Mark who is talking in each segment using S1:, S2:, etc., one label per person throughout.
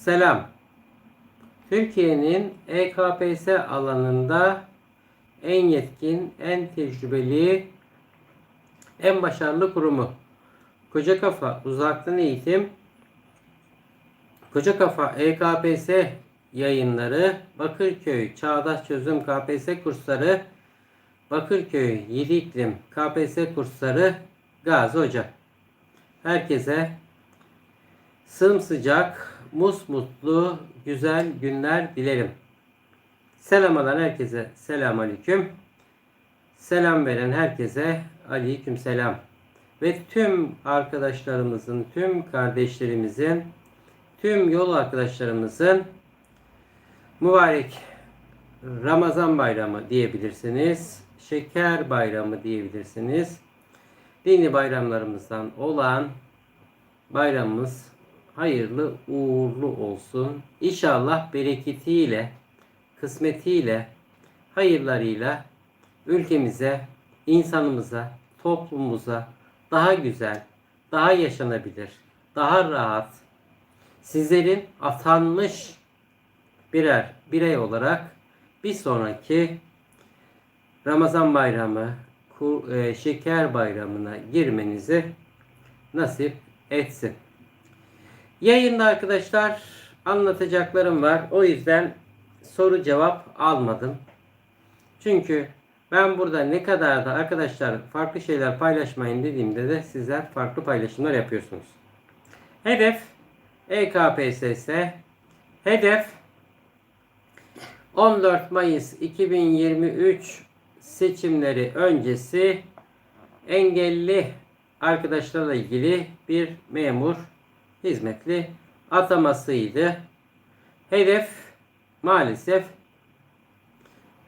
S1: Selam. Türkiye'nin EKPS alanında en yetkin, en tecrübeli, en başarılı kurumu. Koca Kafa Uzaktan Eğitim Koca Kafa EKPS yayınları, Bakırköy Çağdaş Çözüm KPS kursları, Bakırköy Yedi İklim KPS kursları, Gazi Hoca. Herkese sımsıcak, musmutlu, güzel günler dilerim. Selam alan herkese selam aleyküm. Selam veren herkese aleyküm selam. Ve tüm arkadaşlarımızın, tüm kardeşlerimizin, tüm yol arkadaşlarımızın mübarek Ramazan bayramı diyebilirsiniz. Şeker bayramı diyebilirsiniz. Dini bayramlarımızdan olan bayramımız hayırlı uğurlu olsun. İnşallah bereketiyle, kısmetiyle, hayırlarıyla ülkemize, insanımıza, toplumumuza daha güzel, daha yaşanabilir, daha rahat, sizlerin atanmış birer birey olarak bir sonraki Ramazan bayramı, e, şeker bayramına girmenizi nasip etsin. Yayında arkadaşlar anlatacaklarım var. O yüzden soru cevap almadım. Çünkü ben burada ne kadar da arkadaşlar farklı şeyler paylaşmayın dediğimde de sizler farklı paylaşımlar yapıyorsunuz. Hedef EKPSS Hedef 14 Mayıs 2023 seçimleri öncesi engelli arkadaşlarla ilgili bir memur hizmetli atamasıydı. Hedef maalesef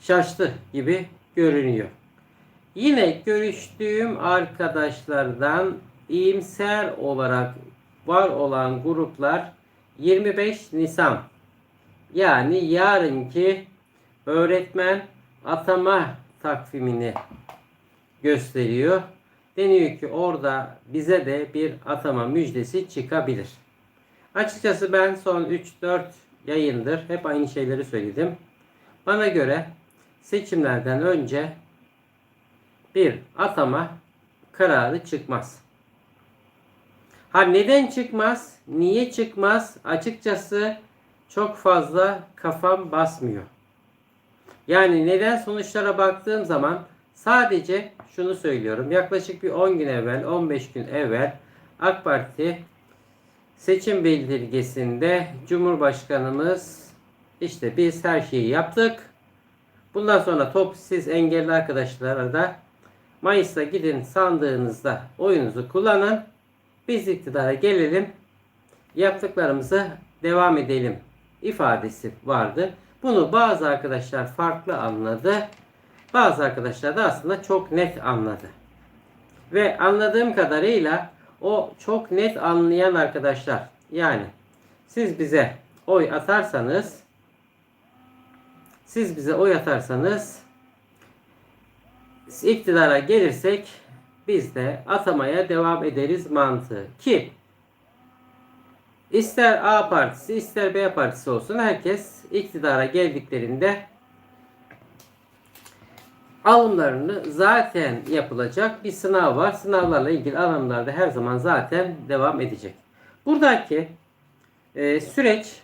S1: şaştı gibi görünüyor. Yine görüştüğüm arkadaşlardan iyimser olarak var olan gruplar 25 Nisan yani yarınki öğretmen atama takvimini gösteriyor. Deniyor ki orada bize de bir atama müjdesi çıkabilir. Açıkçası ben son 3-4 yayındır hep aynı şeyleri söyledim. Bana göre seçimlerden önce bir atama kararı çıkmaz. Ha neden çıkmaz? Niye çıkmaz? Açıkçası çok fazla kafam basmıyor. Yani neden sonuçlara baktığım zaman sadece şunu söylüyorum. Yaklaşık bir 10 gün evvel, 15 gün evvel AK Parti seçim bildirgesinde Cumhurbaşkanımız işte biz her şeyi yaptık. Bundan sonra top siz engelli arkadaşlara da Mayıs'ta gidin sandığınızda oyunuzu kullanın. Biz iktidara gelelim. Yaptıklarımızı devam edelim ifadesi vardı. Bunu bazı arkadaşlar farklı anladı. Bazı arkadaşlar da aslında çok net anladı. Ve anladığım kadarıyla o çok net anlayan arkadaşlar yani siz bize oy atarsanız siz bize oy atarsanız iktidara gelirsek biz de atamaya devam ederiz mantığı. Ki ister A partisi ister B partisi olsun herkes iktidara geldiklerinde alımlarını zaten yapılacak bir sınav var. Sınavlarla ilgili alımlar da her zaman zaten devam edecek. Buradaki e, süreç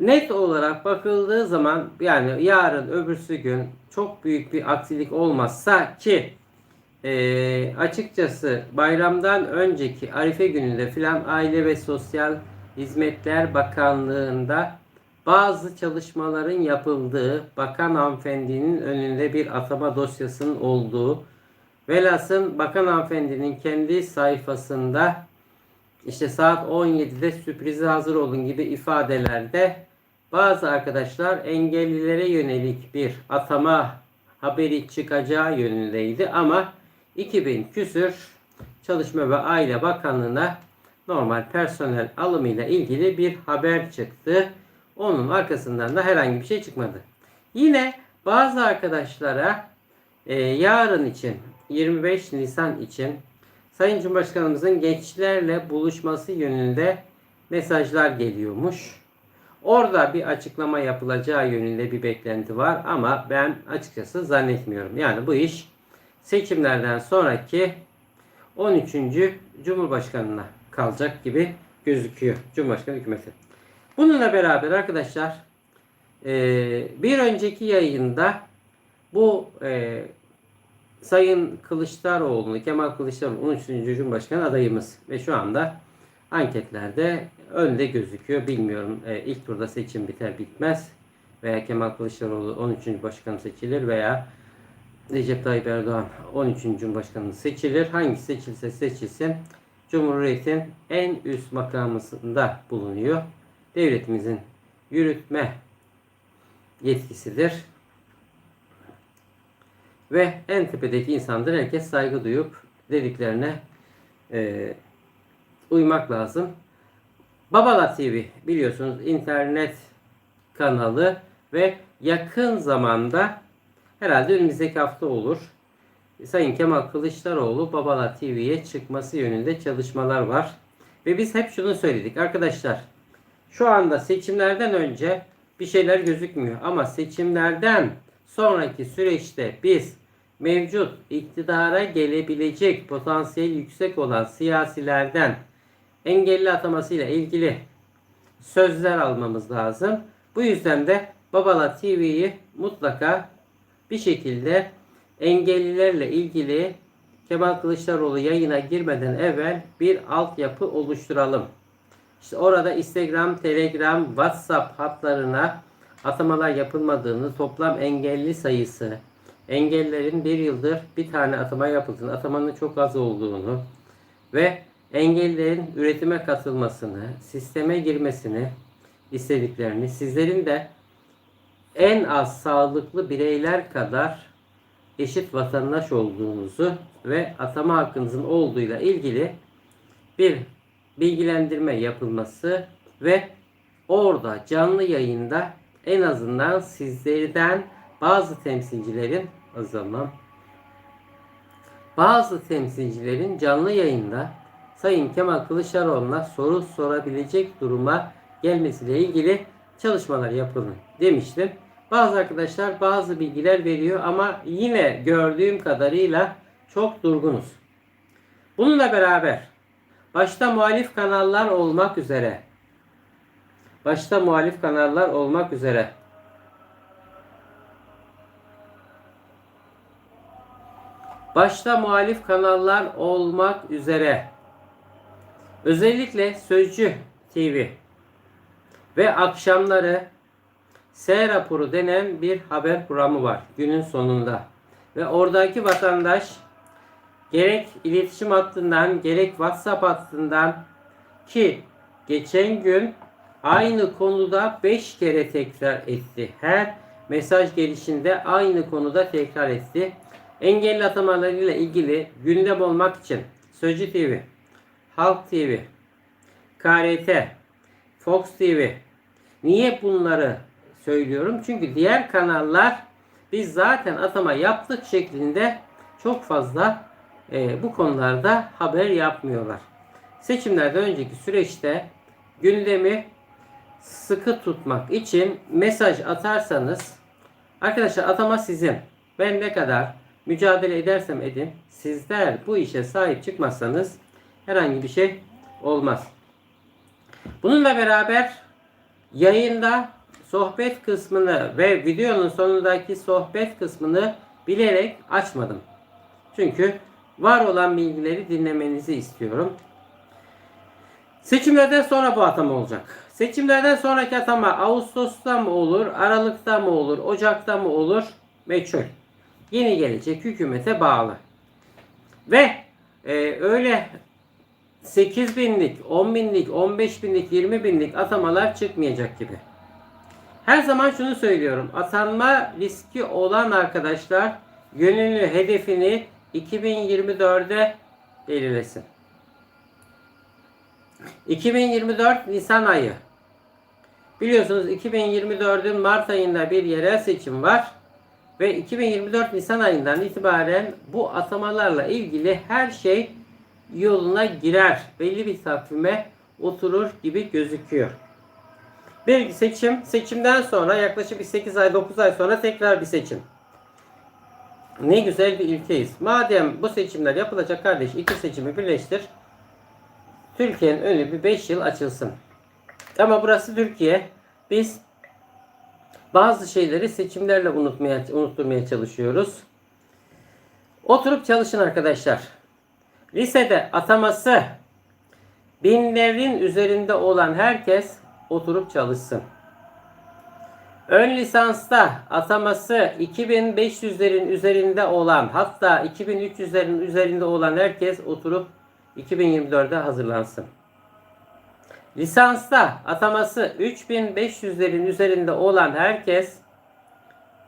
S1: net olarak bakıldığı zaman yani yarın öbürsü gün çok büyük bir aksilik olmazsa ki e, açıkçası bayramdan önceki Arife gününde filan Aile ve Sosyal Hizmetler Bakanlığı'nda bazı çalışmaların yapıldığı, bakan hanımefendinin önünde bir atama dosyasının olduğu, velhasıl bakan hanımefendinin kendi sayfasında işte saat 17'de sürprize hazır olun gibi ifadelerde bazı arkadaşlar engellilere yönelik bir atama haberi çıkacağı yönündeydi ama 2000 küsür Çalışma ve Aile Bakanlığı'na normal personel alımıyla ilgili bir haber çıktı. Onun arkasından da herhangi bir şey çıkmadı. Yine bazı arkadaşlara e, yarın için 25 Nisan için Sayın Cumhurbaşkanımızın gençlerle buluşması yönünde mesajlar geliyormuş. Orada bir açıklama yapılacağı yönünde bir beklenti var ama ben açıkçası zannetmiyorum. Yani bu iş seçimlerden sonraki 13. Cumhurbaşkanına kalacak gibi gözüküyor. Cumhurbaşkanı hükümeti. Bununla beraber arkadaşlar eee, bir önceki yayında bu eee, Sayın Kılıçdaroğlu, Kemal Kılıçdaroğlu 13. Cumhurbaşkanı adayımız ve şu anda anketlerde önde gözüküyor. Bilmiyorum e, ilk turda seçim biter bitmez veya Kemal Kılıçdaroğlu 13. başkan seçilir veya Recep Tayyip Erdoğan 13. Cumhurbaşkanı seçilir. Hangisi seçilse seçilsin Cumhuriyet'in en üst makamında bulunuyor. Devletimizin yürütme yetkisidir. Ve en tepedeki insandır. Herkes saygı duyup dediklerine e, uymak lazım. Babala TV biliyorsunuz internet kanalı ve yakın zamanda herhalde önümüzdeki hafta olur. Sayın Kemal Kılıçdaroğlu Babala TV'ye çıkması yönünde çalışmalar var. Ve biz hep şunu söyledik arkadaşlar. Şu anda seçimlerden önce bir şeyler gözükmüyor ama seçimlerden sonraki süreçte biz mevcut iktidara gelebilecek potansiyel yüksek olan siyasilerden engelli atamasıyla ilgili sözler almamız lazım. Bu yüzden de Babala TV'yi mutlaka bir şekilde engellilerle ilgili Kemal Kılıçdaroğlu yayına girmeden evvel bir altyapı oluşturalım. İşte orada Instagram, Telegram, WhatsApp hatlarına atamalar yapılmadığını, toplam engelli sayısı, engellerin bir yıldır bir tane atama yapıldığını, atamanın çok az olduğunu ve engellilerin üretime katılmasını, sisteme girmesini istediklerini, sizlerin de en az sağlıklı bireyler kadar eşit vatandaş olduğunuzu ve atama hakkınızın olduğuyla ilgili bir bilgilendirme yapılması ve orada canlı yayında en azından sizlerden bazı temsilcilerin o zaman bazı temsilcilerin canlı yayında Sayın Kemal Kılıçdaroğlu'na soru sorabilecek duruma gelmesiyle ilgili çalışmalar yapılın demiştim. Bazı arkadaşlar bazı bilgiler veriyor ama yine gördüğüm kadarıyla çok durgunuz. Bununla beraber başta muhalif kanallar olmak üzere. Başta muhalif kanallar olmak üzere. Başta muhalif kanallar olmak üzere. Özellikle Sözcü TV ve akşamları S raporu denen bir haber programı var günün sonunda. Ve oradaki vatandaş gerek iletişim hattından gerek WhatsApp hattından ki geçen gün aynı konuda 5 kere tekrar etti. Her mesaj gelişinde aynı konuda tekrar etti. Engelli atamalarıyla ilgili gündem olmak için Sözcü TV, Halk TV, KRT, Fox TV niye bunları söylüyorum? Çünkü diğer kanallar biz zaten atama yaptık şeklinde çok fazla e, bu konularda haber yapmıyorlar. Seçimlerden önceki süreçte gündemi sıkı tutmak için mesaj atarsanız arkadaşlar atama sizin. Ben ne kadar mücadele edersem edin sizler bu işe sahip çıkmazsanız herhangi bir şey olmaz. Bununla beraber yayında sohbet kısmını ve videonun sonundaki sohbet kısmını bilerek açmadım. Çünkü var olan bilgileri dinlemenizi istiyorum. Seçimlerden sonra bu atama olacak. Seçimlerden sonraki atama Ağustos'ta mı olur, Aralık'ta mı olur, Ocak'ta mı olur? Meçhul. Yeni gelecek hükümete bağlı. Ve e, öyle 8 binlik, 10 binlik, 15 binlik, 20 binlik atamalar çıkmayacak gibi. Her zaman şunu söylüyorum. Atanma riski olan arkadaşlar yönünü, hedefini 2024'de belirlesin. 2024 Nisan ayı. Biliyorsunuz 2024'ün Mart ayında bir yerel seçim var. Ve 2024 Nisan ayından itibaren bu atamalarla ilgili her şey yoluna girer. Belli bir takvime oturur gibi gözüküyor. Bir seçim, seçimden sonra yaklaşık bir 8 ay 9 ay sonra tekrar bir seçim. Ne güzel bir ülkeyiz. Madem bu seçimler yapılacak kardeş iki seçimi birleştir. Türkiye'nin önü bir 5 yıl açılsın. Ama burası Türkiye. Biz bazı şeyleri seçimlerle unutmaya, unutturmaya çalışıyoruz. Oturup çalışın arkadaşlar. Lisede ataması binlerin üzerinde olan herkes oturup çalışsın. Ön lisansta ataması 2500'lerin üzerinde olan hatta 2300'lerin üzerinde olan herkes oturup 2024'e hazırlansın. Lisansta ataması 3500'lerin üzerinde olan herkes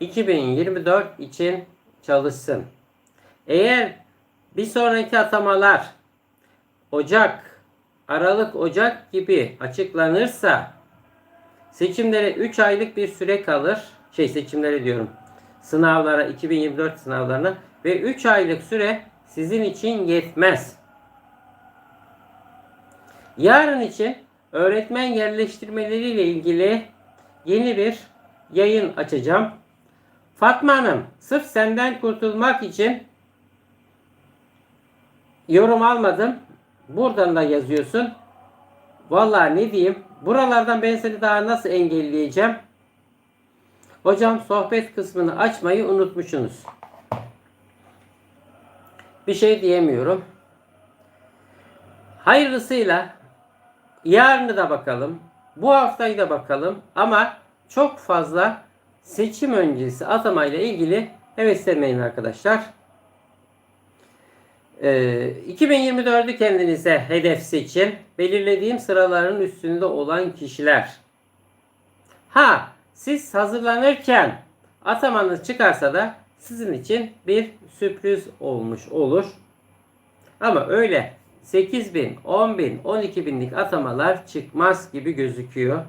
S1: 2024 için çalışsın. Eğer bir sonraki atamalar Ocak, Aralık, Ocak gibi açıklanırsa seçimlere 3 aylık bir süre kalır. Şey seçimlere diyorum. Sınavlara 2024 sınavlarına ve 3 aylık süre sizin için yetmez. Yarın için öğretmen yerleştirmeleriyle ilgili yeni bir yayın açacağım. Fatma Hanım, sırf senden kurtulmak için yorum almadım. Buradan da yazıyorsun. Vallahi ne diyeyim? Buralardan ben seni daha nasıl engelleyeceğim? Hocam sohbet kısmını açmayı unutmuşsunuz. Bir şey diyemiyorum. Hayırlısıyla yarını da bakalım. Bu haftayı da bakalım. Ama çok fazla seçim öncesi atamayla ilgili heveslenmeyin arkadaşlar. Ee, 2024'ü kendinize hedef seçin. Belirlediğim sıraların üstünde olan kişiler. Ha siz hazırlanırken atamanız çıkarsa da sizin için bir sürpriz olmuş olur. Ama öyle 8 bin, 10 bin, 12 binlik atamalar çıkmaz gibi gözüküyor.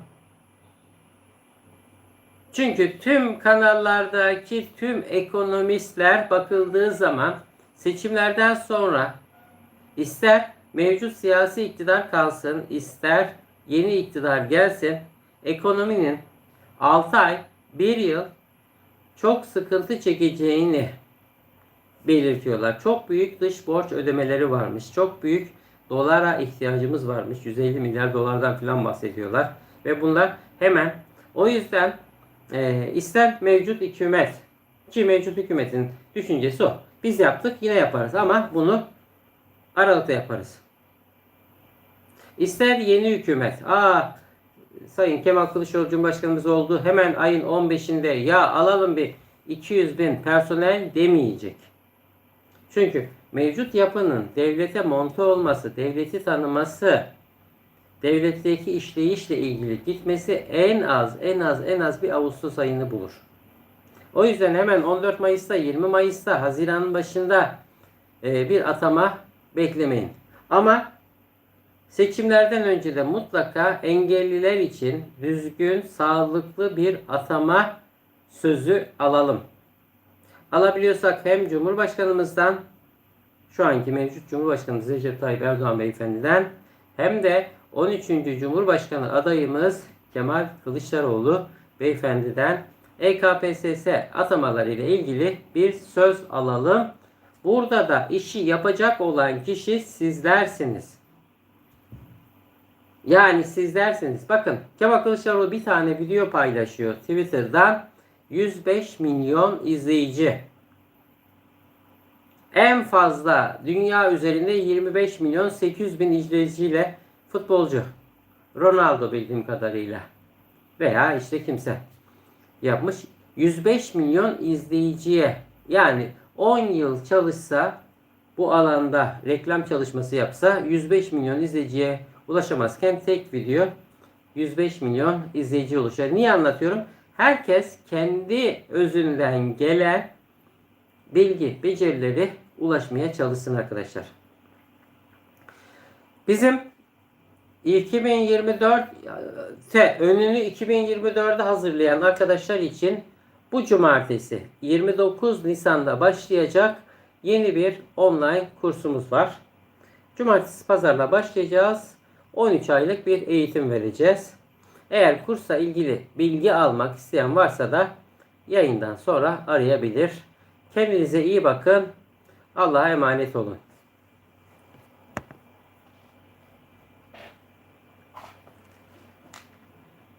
S1: Çünkü tüm kanallardaki tüm ekonomistler bakıldığı zaman seçimlerden sonra ister mevcut siyasi iktidar kalsın, ister yeni iktidar gelsin, ekonominin 6 ay, 1 yıl çok sıkıntı çekeceğini belirtiyorlar. Çok büyük dış borç ödemeleri varmış. Çok büyük dolara ihtiyacımız varmış. 150 milyar dolardan falan bahsediyorlar. Ve bunlar hemen o yüzden e, ister mevcut hükümet ki mevcut hükümetin düşüncesi o. Biz yaptık yine yaparız ama bunu Aralıkta yaparız. İster yeni hükümet. Aa Sayın Kemal Kılıçdaroğlu Cumhurbaşkanımız oldu. Hemen ayın 15'inde ya alalım bir 200 bin personel demeyecek. Çünkü mevcut yapının devlete monte olması, devleti tanıması, devletteki işleyişle ilgili gitmesi en az en az en az bir Ağustos ayını bulur. O yüzden hemen 14 Mayıs'ta, 20 Mayıs'ta, Haziran'ın başında e, bir atama beklemeyin. Ama seçimlerden önce de mutlaka engelliler için düzgün, sağlıklı bir atama sözü alalım. Alabiliyorsak hem Cumhurbaşkanımızdan şu anki mevcut Cumhurbaşkanımız Recep Tayyip Erdoğan Beyefendi'den hem de 13. Cumhurbaşkanı adayımız Kemal Kılıçdaroğlu Beyefendi'den EKPSS atamaları ile ilgili bir söz alalım. Burada da işi yapacak olan kişi sizlersiniz. Yani sizlersiniz. Bakın Kemal Kılıçdaroğlu bir tane video paylaşıyor Twitter'dan. 105 milyon izleyici. En fazla dünya üzerinde 25 milyon 800 bin izleyiciyle futbolcu. Ronaldo bildiğim kadarıyla. Veya işte kimse yapmış. 105 milyon izleyiciye yani 10 yıl çalışsa bu alanda reklam çalışması yapsa 105 milyon izleyiciye ulaşamazken tek video 105 milyon izleyici oluşuyor. Niye anlatıyorum? Herkes kendi özünden gelen bilgi, becerileri ulaşmaya çalışsın arkadaşlar. Bizim 2024 te önünü 2024'de hazırlayan arkadaşlar için bu cumartesi 29 Nisan'da başlayacak yeni bir online kursumuz var. Cumartesi pazarla başlayacağız. 13 aylık bir eğitim vereceğiz. Eğer kursla ilgili bilgi almak isteyen varsa da yayından sonra arayabilir. Kendinize iyi bakın. Allah'a emanet olun.